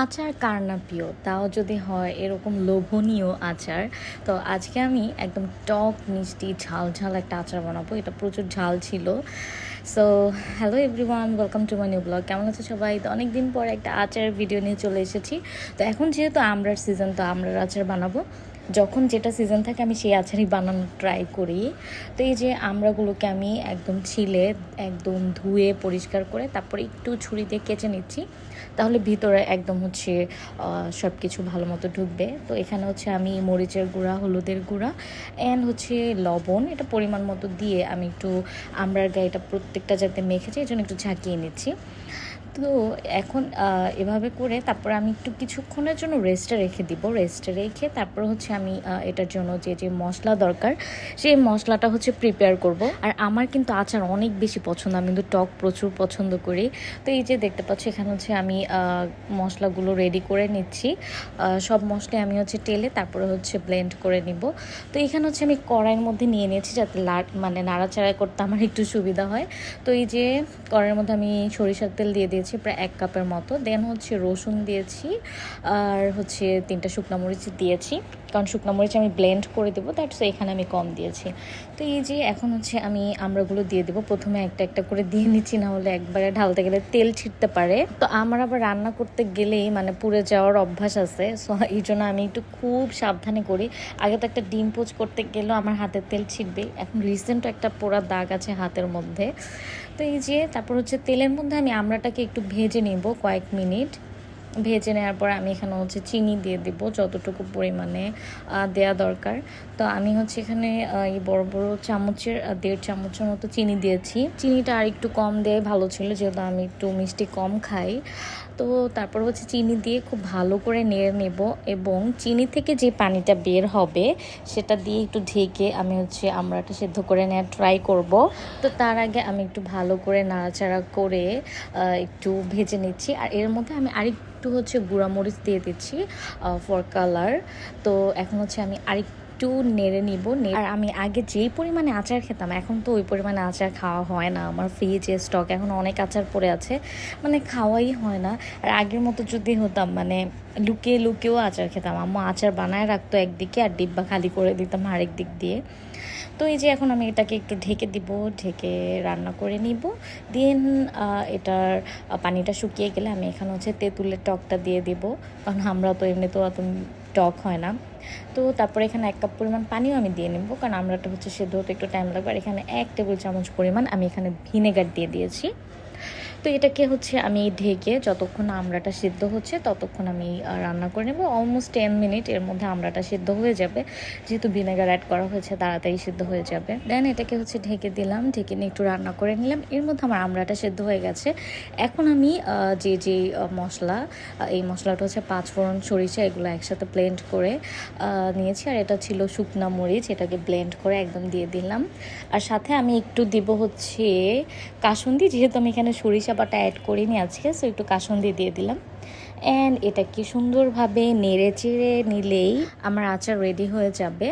আচার কার না প্রিয়? তাও যদি হয় এরকম লোভনীয় আচার, তো আজকে আমি একদম টক, মিষ্টি, ঝাল ঝাল একটা আচার বানাবো। এটা প্রচুর ঝাল ছিল। So hello everyone welcome to my new blog কেমন আছে সবাই? তো অনেক দিন পর একটা আচার ভিডিও নিয়ে চলে এসেছি। তো এখন যেহেতু আমরার সিজন তো আমরার আচার বানাবো। যখন যেটা সিজন থাকে, আমি সেই আচারই বানানোর ট্রাই করি। তো এই যে আমড়াগুলোকে আমি একদম ছিলে, একদম ধুয়ে পরিষ্কার করে তারপরে একটু ছুরি দিয়ে কেচে নিচ্ছি, তাহলে ভিতরে একদম হচ্ছে সব কিছু ভালো মতো ঢুকবে। তো এখানে হচ্ছে আমি মরিচের গুঁড়া, হলুদের গুঁড়া অ্যান্ড হচ্ছে লবণ, এটা পরিমাণ মতো দিয়ে আমি একটু আমড়ার গায়েটা প্রত্যেকটা যাতে মেখেছি এই জন্য একটু ঝাঁকিয়ে নিচ্ছি। তো এখন এভাবে করে তারপর আমি একটু কিছুক্ষণের জন্য রেস্টে রেখে দিব। রেস্টে রেখে তারপর হচ্ছে আমি এটার জন্য যে যে মশলা দরকার, সেই মশলাটা হচ্ছে প্রিপেয়ার করব। আর আমার কিন্তু আচার অনেক বেশি পছন্দ, আমি কিন্তু টক প্রচুর পছন্দ করি। তো এই যে দেখতে পাচ্ছি, এখানে হচ্ছে আমি মশলাগুলো রেডি করে নিচ্ছি। সব মশলা আমি হচ্ছে টেলে তারপরে হচ্ছে ব্লেন্ড করে নিব। তো এখানে হচ্ছে আমি কড়াইয়ের মধ্যে নিয়ে নিয়েছি যাতে লাট মানে নাড়াচাড়া করতে আমার একটু সুবিধা হয়। তো এই যে কড়াইয়ের মধ্যে আমি সরিষার তেল দিয়ে দিয়েছি। প্রায় এক কাপের মতো। দেন হচ্ছে রসুন দিয়েছি আর হচ্ছে তিনটা শুকনো মরিচ দিয়েছি। কারণ শুকনো মরিচ আমি ব্লেন্ড করে দেবো দ্যাটস এখানে আমি কম দিয়েছি। তো এই যে এখন হচ্ছে আমি আমড়াগুলো দিয়ে দেবো, প্রথমে একটা একটা করে দিয়ে নিচ্ছি, না হলে একবারে ঢালতে গেলে তেল ছিটতে পারে। তো আমার আবার রান্না করতে গেলেই মানে পুড়ে যাওয়ার অভ্যাস আছে সো এই জন্য আমি একটু খুব সাবধানে করি। আগে তো একটা ডিম পোচ করতে গেলেও আমার হাতের তেল ছিটবে এখন রিসেন্ট একটা পোড়া দাগ আছে হাতের মধ্যে। তো এই যে তারপর হচ্ছে তেলের মধ্যে আমি আমড়াটাকে একটু ভেজে নিব কয়েক মিনিট। ভেজে নেওয়ার পর আমি এখানে হচ্ছে চিনি দিয়ে দেব, যতটুকু পরিমাণে দেয়া দরকার। তো আমি হচ্ছে এখানে এই বড় বড় চামচের দেড় চামচের মতো চিনি দিয়েছি। চিনিটা আর একটু কম দেয় ভালো ছিল, যেহেতু আমি একটু মিষ্টি কম খাই। তো তারপর হচ্ছে চিনি দিয়ে খুব ভালো করে নেড়ে নেব এবং চিনি থেকে যে পানিটা বের হবে, সেটা দিয়ে একটু ঢেকে আমি হচ্ছে আমড়াটা সেদ্ধ করে নেওয়ার ট্রাই করব। তো তার আগে আমি একটু ভালো করে নাড়াচাড়া করে একটু ভেজে নিচ্ছি। আর এর মধ্যে আমি আরেকটু হচ্ছে গুঁড়ামরিচ দিয়ে দিচ্ছি ফর কালার তো এখন হচ্ছে আমি আরেকটু নেড়ে নিব আর আমি আগে যেই পরিমাণে আচার খেতাম, এখন তো ওই পরিমাণে আচার খাওয়া হয় না। আমার ফ্রিজে স্টক এখন অনেক আচার পড়ে আছে। মানে খাওয়াই হয় না। আর আগের মতো যদি হতাম মানে লুকিয়ে লুকিয়েও আচার খেতাম। আম্মু আচার বানায় রাখতো একদিকে আর ডিব্বা খালি করে দিতাম আরেক দিক দিয়ে। তো এই যে এখন আমি এটাকে একটু ঢেকে দিব, ঢেকে রান্না করে নিব। দেন এটার পানিটা শুকিয়ে গেলে আমি এখানে হচ্ছে তেঁতুলের টকটা দিয়ে দেবো, কারণ আমরা তো এমনি তো অত টক হয় না। তো তারপরে এখানে এক কাপ পরিমাণ পানিও আমি দিয়ে নেব, কারণ আমরাটা হচ্ছে সেদ্ধ হতে একটু টাইম লাগবে। আর এখানে এক টেবিল চামচ পরিমাণ আমি এখানে ভিনেগার দিয়ে দিয়েছি। তো এটাকে হচ্ছে আমি ঢেকে যতক্ষণ আমড়াটা সিদ্ধ হচ্ছে ততক্ষণ আমি রান্না করে নেব। অলমোস্ট টেন মিনিট এর মধ্যে আমড়াটা সিদ্ধ হয়ে যাবে। যেহেতু ভিনেগার অ্যাড করা হয়েছে, তাড়াতাড়ি সিদ্ধ হয়ে যাবে। দেন এটাকে হচ্ছে ঢেকে দিলাম, ঢেকে নিয়ে একটু রান্না করে নিলাম। এর মধ্যে আমার আমড়াটা সিদ্ধ হয়ে গেছে। এখন আমি যে যে মশলা এই মশলাটা হচ্ছে পাঁচ ফোড়ন সরিষা, এগুলো একসাথে ব্লেন্ড করে নিয়েছি। আর এটা ছিল শুকনা মরিচ, এটাকে ব্লেন্ড করে একদম দিয়ে দিলাম। আর সাথে আমি একটু দিব হচ্ছে কাসুন্দি, যেহেতু আমি এখানে সরিষা বাটা অ্যাড করিনি আজকে সো একটু কাসুন্দি দিয়ে দিলাম। অ্যান্ড এটাকে সুন্দরভাবে নেড়ে চেড়ে নিলেই আমার আচার রেডি হয়ে যাবে।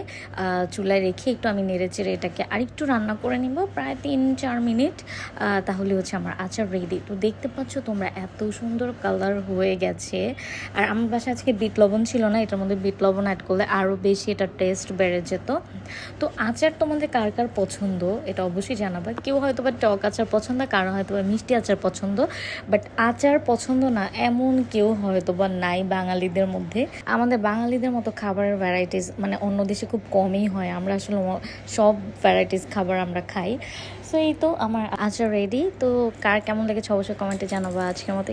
চুলায় রেখে একটু আমি নেড়ে চেড়ে এটাকে আরেকটু রান্না করে নিব, প্রায় তিন চার মিনিট তাহলে হচ্ছে আমার আচার রেডি তো দেখতে পাচ্ছ তোমরা এত সুন্দর কালার হয়ে গেছে। আর আমার বাসায় আজকে বিট লবণ ছিল না, এটার মধ্যে বিট লবণ অ্যাড করলে আরও বেশি এটা টেস্ট বেড়ে যেত। তো আচার তোমাদের কার কার পছন্দ? এটা অবশ্যই জানাবা। কেউ হয়তো বা টক আচার পছন্দ, কারও হয়তো বা মিষ্টি আচার পছন্দ। বাট আচার পছন্দ না, এমন কেউ হয়তো বা নাই বাঙালিদের মধ্যে। আমাদের বাঙালিদের মতো খাবারের ভ্যারাইটিস মানে অন্য দেশে খুব কমই হয়। আমরা আসলে সব ভ্যারাইটিস খাবার আমরা খাই। সো এই তো আমার আচার রেডি তো কার কেমন লেগেছে অবশ্যই কমেন্টে জানাব আজকের মতো।